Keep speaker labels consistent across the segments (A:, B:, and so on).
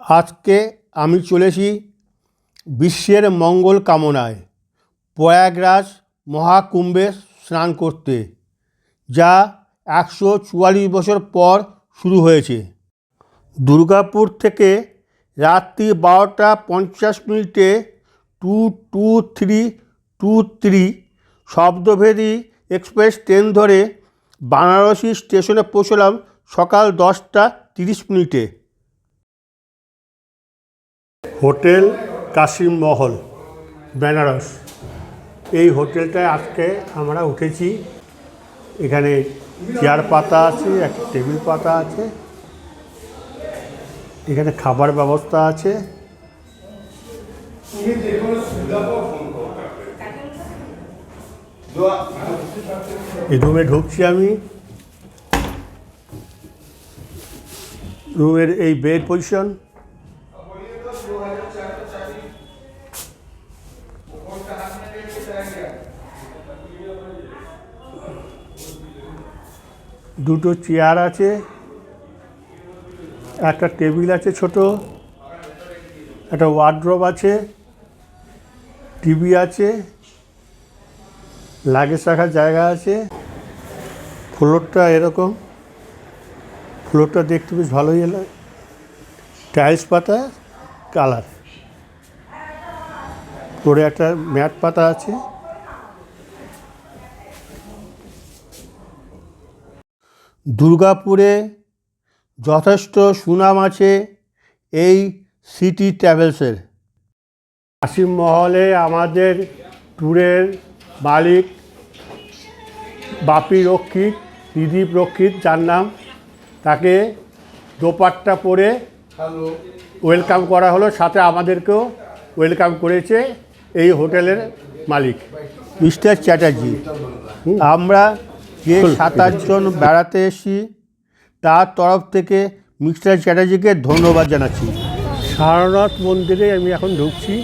A: আজকে আমি চলেছি বিশ্বের মঙ্গল কামনায় প্রয়াগরাজ মহাকুম্ভে স্নান করতে, যা একশো চুয়াল্লিশ বছর পর শুরু হয়েছে। দুর্গাপুর থেকে রাত্রি বারোটা পঞ্চাশ মিনিটে two two three two three Shabdbhedi express train ধরে বারাণসী স্টেশনে পৌঁছলাম সকাল দশটা তিরিশ মিনিটে। হোটেল কাশিম মহল, বেনারস। এই হোটেলটায় আজকে আমরা উঠেছি। এখানে চেয়ার পাতা আছে, একটা টেবিল পাতা আছে। এখানে খাবার ব্যবস্থা আছে। এই রুমে ঢুকছি আমি। রুমের এই বেড পজিশন। দুটো চেয়ার আছে, একটা টেবিল আছে ছোট, একটা ওয়ার্ড্রপ আছে, টিভি আছে, লাগেজ রাখার জায়গা আছে, ফ্লোরটা এরকম, ফ্লোরটা দেখতে বেশ ভালোই এলো, টাইলস পাতা, কালার। ফ্লোরে একটা ম্যাট পাতা আছে। দুর্গাপুরে যথেষ্ট সুনাম আছে এই সিটি ট্রাভেলসের কাশিম মহলে আমাদের ট্যুরের মালিক বাপি রক্ষিত দিদীপ রক্ষিত যার নাম। তাকে দোপাট্টা পরে ওয়েলকাম করা হলো সাথে আমাদেরকেও ওয়েলকাম করেছে এই হোটেলের মালিক মিস্টার চ্যাটার্জি। আমরা যে সাত আটজন বেড়াতে এসেছি তার তরফ থেকে মিস্টার চ্যাটার্জিকে ধন্যবাদ জানাচ্ছি। সারনাথ মন্দিরে আমি এখন ঢুকছি।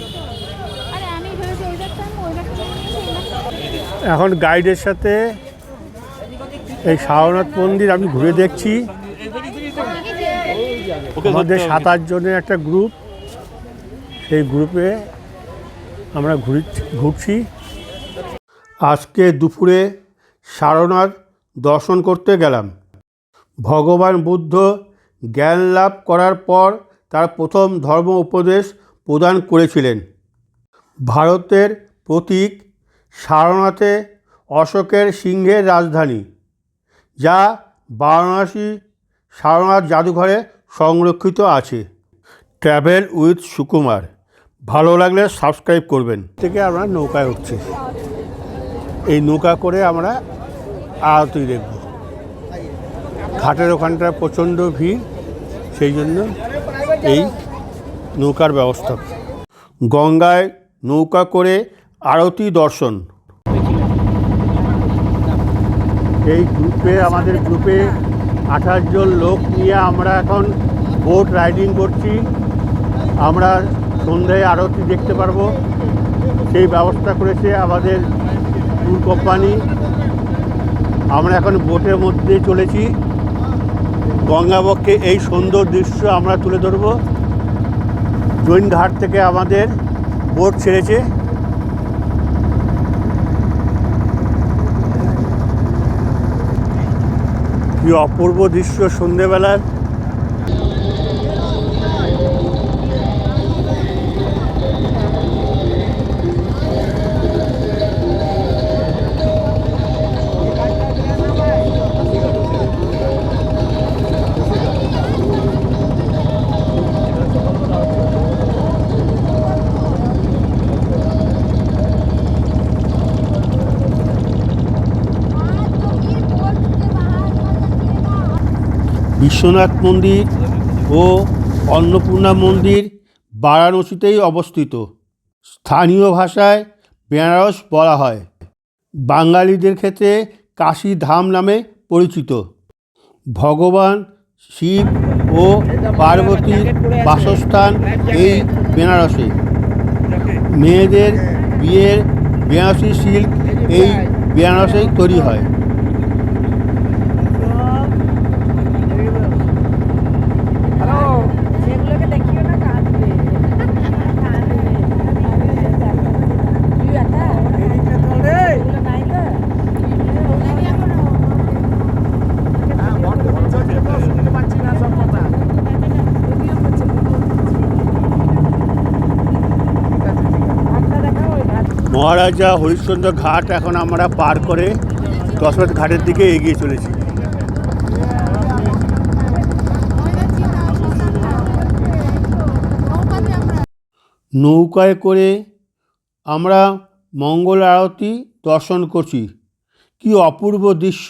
A: এখন গাইডের সাথে এই সারনাথ মন্দির আমি ঘুরে দেখছি। আমাদের সাত জনের একটা গ্রুপ সেই গ্রুপে আমরা ঘুরি ঘুরছি। আজকে দুপুরে সারনাথ দর্শন করতে গেলাম। ভগবান বুদ্ধ জ্ঞান লাভ করার পর তার প্রথম ধর্ম উপদেশ প্রদান করেছিলেন। ভারতের প্রতীক সারনাথে অশোকের সিংহের রাজধানী, যা বারাণসী সারনাথ জাদুঘরে সংরক্ষিত আছে। ট্র্যাভেল উইথ সুকুমার, ভালো লাগলে সাবস্ক্রাইব করবেন। থেকে আমরা নৌকায় উঠছি। এই নৌকা করে আমরা আরতি দেখব। ঘাটের ওখানটায় প্রচণ্ড ভিড়, সেই জন্য এই নৌকার ব্যবস্থা। গঙ্গায় নৌকা করে আরতি দর্শন। এই গ্রুপে, আমাদের গ্রুপে আঠাশ জন লোক নিয়ে আমরা এখন বোট রাইডিং করছি। আমরা সন্ধ্যায় আরতি দেখতে পারব। সেই ব্যবস্থা করেছে আমাদের ট্যুর কোম্পানি আমরা এখন বোটের মধ্যে চলেছি। গঙ্গাবক্ষে এই সুন্দর দৃশ্য আমরা তুলে ধরব। জৈন ঘাট থেকে আমাদের বোট ছেড়েছে। কি অপূর্ব দৃশ্য সন্ধেবেলার। বিশ্বনাথ মন্দির ও অন্নপূর্ণা মন্দির বারাণসীতেই অবস্থিত। স্থানীয় ভাষায় বেনারস বলা হয়। বাঙালিদের ক্ষেত্রে কাশী ধাম নামে পরিচিত। ভগবান শিব ও পার্বতীর বাসস্থান এই বেনারসে। মেয়েদের বিয়ের বেনারসি সিল্ক এই বেনারসেই তৈরি হয়। মহারাজা হরিশ্চন্দ্র ঘাট এখন আমরা পার করে দশরথ ঘাটের দিকে এগিয়ে চলেছি। নৌকায় করে আমরা মঙ্গল আরতি দর্শন করছি। কি অপূর্ব দৃশ্য!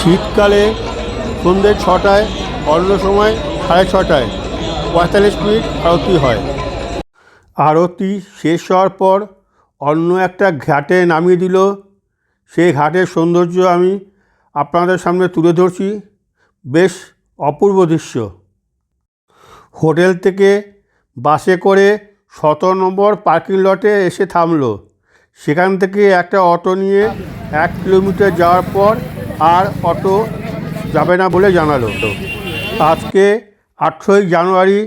A: শীতকালে সন্ধ্যে ছটায়, অন্য সময় সাড়ে ছটায়। পঁয়তাল্লিশ মিনিট আরতি হয়। আরতি শেষ হওয়ার পর অন্য একটা ঘাটে নামিয়ে দিল। সেই ঘাটের সৌন্দর্য আমি আপনাদের সামনে তুলে ধরছি। বেশ অপূর্ব দৃশ্য। হোটেল থেকে বাসে করে সতেরো নম্বর পার্কিং লটে এসে থামলো। সেখান থেকে একটা অটো নিয়ে এক কিলোমিটার যাওয়ার পর আর অটো যাবে না বলে জানালো। আজকে আঠেরোই জানুয়ারি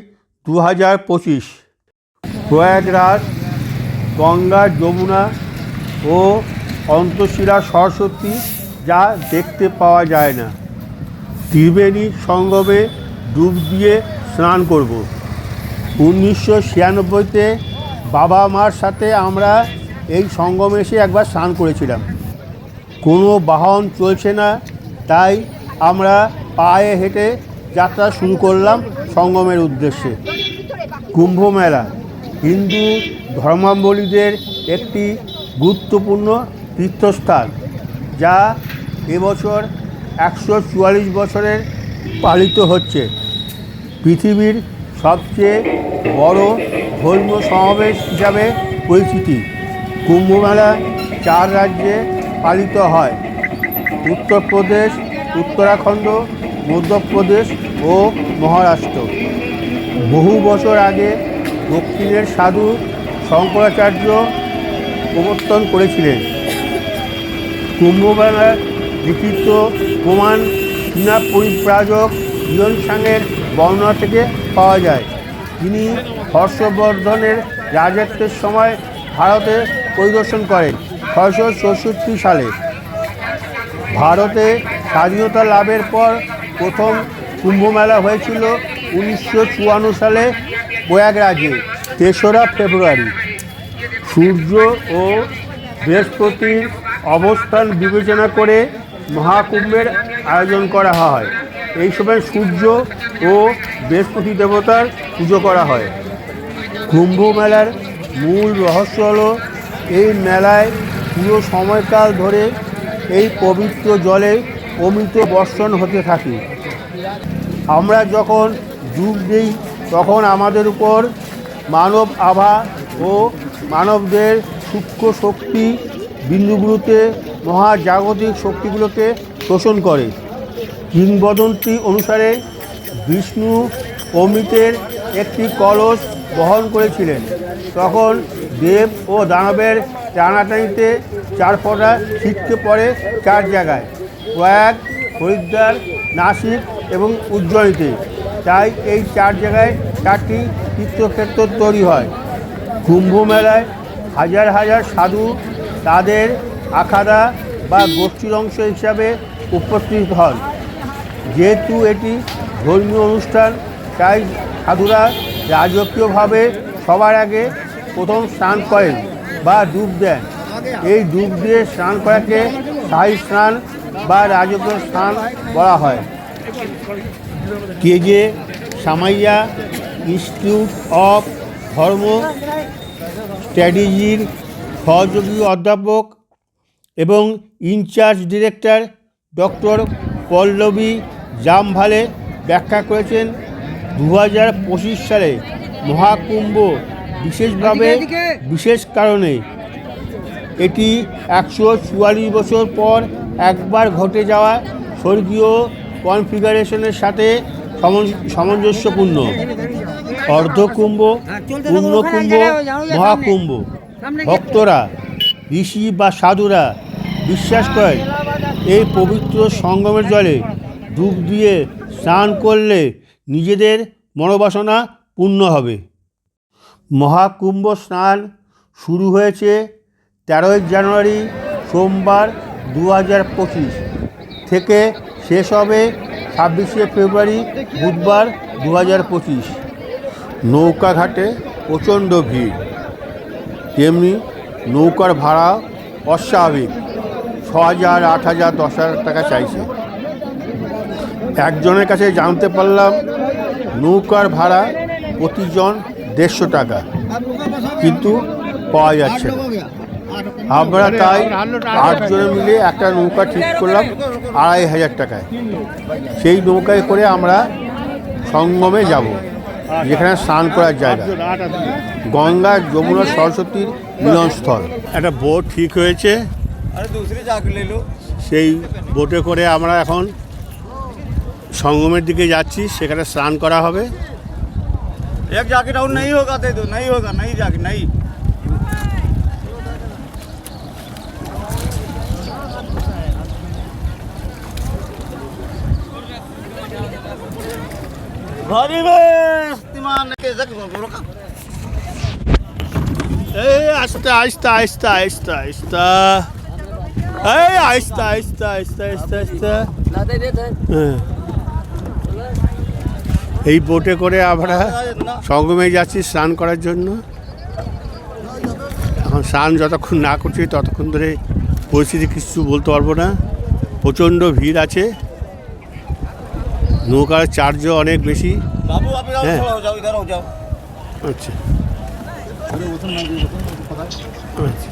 A: দু হাজার পঁচিশ। প্রয়াগরাজ, গঙ্গা, যমুনা ও অন্তশিলা সরস্বতী যা দেখতে পাওয়া যায় না। ত্রিবেণী সঙ্গমে ডুব দিয়ে স্নান করব। উনিশশো ছিয়ানব্বইতে বাবা মার সাথে আমরা এই সঙ্গমে এসে একবার স্নান করেছিলাম। কোনো বাহন চলছে না, তাই আমরা পায়ে হেঁটে যাত্রা শুরু করলাম সঙ্গমের উদ্দেশ্যে। কুম্ভ মেলা, হিন্দু ধর্মাবলীদের একটি গুরুত্বপূর্ণ তীর্থস্থান, যা এবছর একশো চুয়াল্লিশ বছরের পালিত হচ্ছে। পৃথিবীর সবচেয়ে বড় ধর্মীয় সমাবেশ হিসাবে পরিচিতি। কুম্ভমেলা চার রাজ্যে পালিত হয়। উত্তরপ্রদেশ, উত্তরাখণ্ড, মধ্যপ্রদেশ ও মহারাষ্ট্র। বহু বছর আগে দক্ষিণের সাধু শঙ্করাচার্য প্রবর্তন করেছিলেন। কুম্ভমেলার লিখিত প্রমাণ চীনা পরিব্রাজক ইয়নসাংয়ের বর্ণনা থেকে পাওয়া যায়। তিনি হর্ষবর্ধনের রাজত্বের সময় ভারতে পরিদর্শন করেন, ছয়শো চৌষট্টি সালে। ভারতে স্বাধীনতা লাভের পর প্রথম কুম্ভমেলা হয়েছিল উনিশশো চুয়ান্ন সালে প্রয়াগরাজে, তেসরা ফেব্রুয়ারি। সূর্য ও বৃহস্পতির অবস্থান বিবেচনা করে মহাকুম্ভের আয়োজন করা হয়। এই সময় সূর্য ও বৃহস্পতি দেবতার পুজো করা হয়। কুম্ভ মেলার মূল রহস্য হল, এই মেলায় পুরো সময়কাল ধরে এই পবিত্র জলে অমৃত বর্ষণ হতে থাকে। আমরা যখন যুগ দিই, তখন আমাদের উপর মানব আভা ও মানবদের সূক্ষ্ম শক্তি বিন্দুগুলোতে মহাজাগতিক শক্তিগুলোকে শোষণ করে। কিংবদন্তি অনুসারে বিষ্ণু অমৃতের একটি কলস বহন করেছিলেন। তখন দেব ও দানবের টানাটানিতে চার ছিটকে পড়ে চার জায়গায়। প্রয়াগ হরিদ্বার নাসিক এবং উজ্জয়িতে তাই এই চার জায়গায় চারটি তীর্থক্ষেত্র তৈরি হয়। কুম্ভ মেলায় হাজার হাজার সাধু তাদের আখাড়া বা গোষ্ঠীর অংশ হিসাবে উপস্থিত হন। যেহেতু এটি ধর্মীয় অনুষ্ঠান, তাই সাধুরা রাজকীয়ভাবে সবার আগে প্রথম স্নান করেন বা ডুব দেন। এই ডুব দিয়ে স্নান করাকে শাহী স্নান বা রাজকীয় স্নান বলা হয়। কেজে সামাইয়া ইনস্টিটিউট অফ ধর্ম স্ট্র্যাটেজির সহযোগী অধ্যাপক এবং in charge director doctor Pallavi Jambhale ব্যাখ্যা করেছেন দু হাজার পঁচিশ সালে মহাকুম্ভ বিশেষভাবে বিশেষ কারণে। এটি একশো চুয়াল্লিশ বছর পর একবার ঘটে যাওয়া স্বর্গীয় কনফিগারেশনের সাথে সামঞ্জস্যপূর্ণ। অর্ধকুম্ভ পূর্ণকুম্ভ মহাকুম্ভ। ভক্তরা ঋষি বা সাধুরা বিশ্বাস করেন এই পবিত্র সঙ্গমের জলে ডুব দিয়ে স্নান করলে নিজেদের মনোবাসনা পূর্ণ হবে। মহাকুম্ভ স্নান শুরু হয়েছে তেরোই জানুয়ারি সোমবার দু হাজার পঁচিশ থেকে শেষ হবে ছাব্বিশে ফেব্রুয়ারি বুধবার দু হাজার পঁচিশ। নৌকাঘাটে প্রচণ্ড ভিড়। তেমনি নৌকার ভাড়া অস্বাভাবিক। ছ হাজার, আট হাজার, দশ হাজার টাকা চাইছে। একজনের কাছে জানতে পারলাম নৌকার ভাড়া প্রতিজন দেড়শো টাকা কিন্তু পাওয়া যাচ্ছে না। আমরা তাই আটজনে মিলে একটা নৌকা ঠিক করলাম আড়াই হাজার টাকায়। সেই নৌকায় করে আমরা সঙ্গমে যাব যেখানে স্নান করার জায়গা। গঙ্গা যমুনা সরস্বতীর মিলনস্থল। একটা বোট ঠিক হয়েছে। সেই বোটে করে আমরা এখন সঙ্গমের দিকে যাচ্ছি সেখানে স্নান করা হবে।
B: এক জাকেট নেই হোক দে হোক
A: এই আস্তে আস্তে আস্তে আস্তে আস্তে এই আস্তে আস্তে আস্তে আস্তে আস্তে এই বোটে করে আমরা সঙ্গমে যাচ্ছি স্নান করার জন্য। এখন স্নান যতক্ষণ না করছি ততক্ষণ ধরে পরিস্থিতি কিছু বলতে পারব না। প্রচণ্ড ভিড় আছে। নৌকার চার্জও অনেক বেশি।
B: হ্যাঁ।
A: আচ্ছা। আচ্ছা।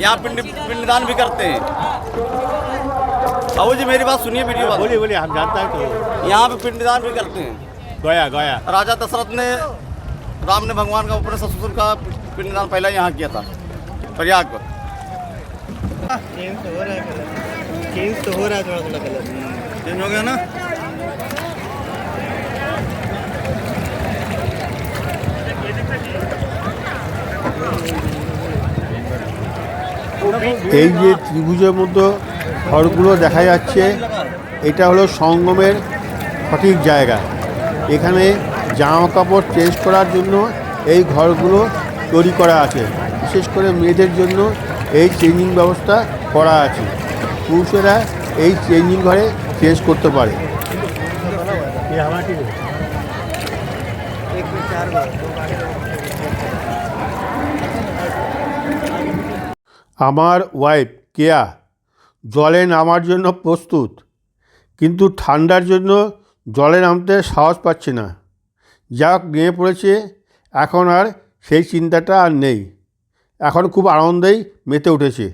B: यहाँ पिंड पिंडदान भी करते हैं। बाबू जी मेरी बात सुनिए वीडियो बात।
A: बोलिए बोलिए हम जानता है तो।
B: यहाँ पे पिंडदान भी करते हैं।
A: गया गया।
B: राजा दशरथ ने राम ने भगवान का अपने ससुर का पिंडदान पहला यहाँ किया था प्रयाग। पर
C: चेंज तो हो रहा है कलर। चेंज तो हो रहा है थोड़ा थोड़ा कलर।
B: चेंज हो गया ना?
A: এই যে ত্রিভুজের মতো ঘরগুলো দেখা যাচ্ছে এটা হলো সঙ্গমের সঠিক জায়গা এখানে জামা কাপড় চেঞ্জ করার জন্য এই ঘরগুলো তৈরি করা আছে বিশেষ করে মেয়েদের জন্য এই চেঞ্জিং ব্যবস্থা করা আছে পুরুষেরা এই চেঞ্জিং ঘরে চেঞ্জ করতে পারে
C: एक में
A: আমার ওয়াইফ কেয়া জলে নামার জন্য প্রস্তুত, কিন্তু ঠান্ডার জন্য জলে নামতে সাহস পাচ্ছে না। যা নিয়ে পড়েছে, এখন আর সেই চিন্তাটা আর নেই। এখন খুব আনন্দেই মেতে উঠেছে।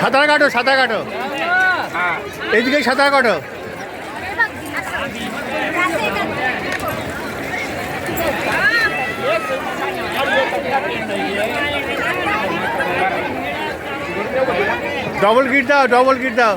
A: সাঁতার কাটো সাঁতার কাটো। এইদিকে সাঁতার কাটো। डबल गिट दाओ डबल गिट दाओ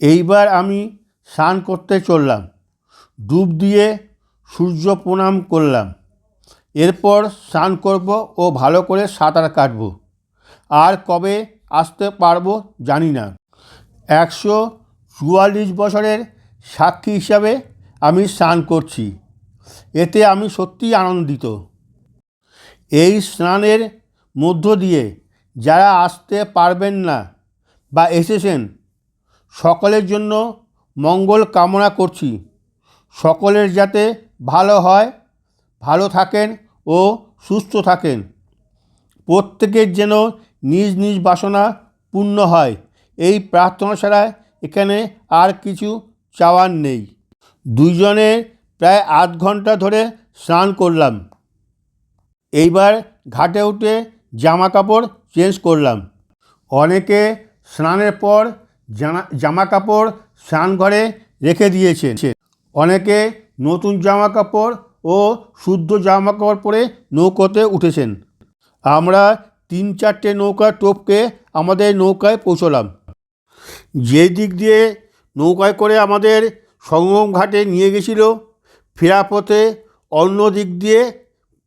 A: এইবার আমি স্নান করতে চললাম। ডুব দিয়ে সূর্য প্রণাম করলাম। এরপর স্নান করব ও ভালো করে সাঁতার কাটব। আর কবে আসতে পারব জানি না। একশো চুয়াল্লিশ বছরের সাক্ষী হিসাবে আমি স্নান করছি। এতে আমি সত্যিই আনন্দিত। এই স্নানের মধ্য দিয়ে যারা আসতে পারবেন না বা এসেছেন, সকলের জন্য মঙ্গল কামনা করছি। সকলের যাতে ভালো হয়, ভালো থাকেন ও সুস্থ থাকেন। প্রত্যেকের যেন নিজ নিজ বাসনা পূর্ণ হয়, এই প্রার্থনা ছাড়া এখানে আর কিছু চাওয়ার নেই। দুইজনে প্রায় আধ ঘণ্টা ধরে স্নান করলাম। এইবার ঘাটে উঠে জামা কাপড় চেঞ্জ করলাম। অনেকে স্নানের পর জামা কাপড় স্নানঘরে রেখে দিয়েছে অনেকে নতুন জামা কাপড় ও শুদ্ধ জামা কাপড় পরে নৌকোতে উঠেছেন। আমরা তিন চারটে নৌকা টোপকে আমাদের নৌকায় পৌঁছলাম। যে দিক দিয়ে নৌকায় করে আমাদের সঙ্গম ঘাটে নিয়ে গেছিল ফেরা পথে অন্য দিক দিয়ে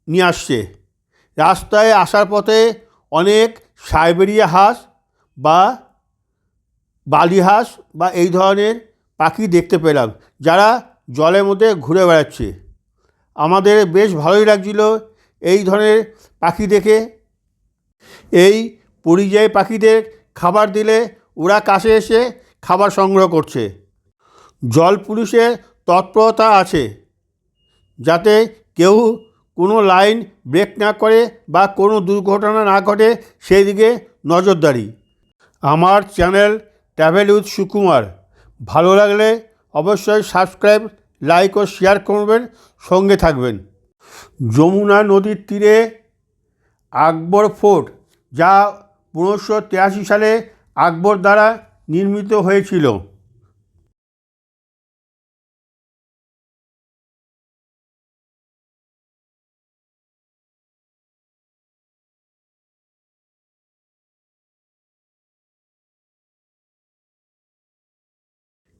A: নিয়ে আসছে। রাস্তায় আসার পথে অনেক সাইবেরিয়া হাঁস বা বালি হাঁস বা এই ধরনের পাখি দেখতে পেলাম, যারা জলের মধ্যে ঘুরে বেড়াচ্ছে। আমাদের বেশ ভালোই লাগছিল এই ধরনের পাখি দেখে। এই পরিযায়ী পাখিদের খাবার দিলে ওরা কাছে এসে খাবার সংগ্রহ করছে। জল পুলিশের তৎপরতা আছে, যাতে কেউ কোনো লাইন ব্রেক না করে বা কোনো দুর্ঘটনা না ঘটে, সেই দিকে নজরদারি। আমার চ্যানেল ট্রাভেল উইথ সুকুমার। ভালো লাগলে অবশ্যই সাবস্ক্রাইব, লাইক ও শেয়ার করবেন, সঙ্গে থাকবেন। যমুনা নদীর তীরে আকবর ফোর্ট, যা পনেরোশো সালে আকবর দ্বারা নির্মিত হয়েছিল।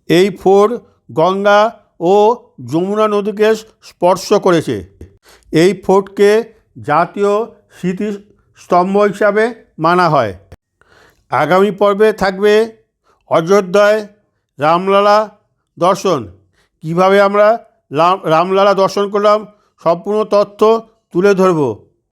A: এই ফোর গঙ্গা ও যমুনা নদীকে স্পর্শ করেছে। এই ফোর্টকে জাতীয় স্মৃতিস্তম্ভ হিসাবে মানা হয়। আগামী পর্বে থাকবে অযোধ্যায় রামলালা দর্শন। কীভাবে আমরা রামলালা দর্শন করলাম, সম্পূর্ণ তথ্য তুলে ধরব।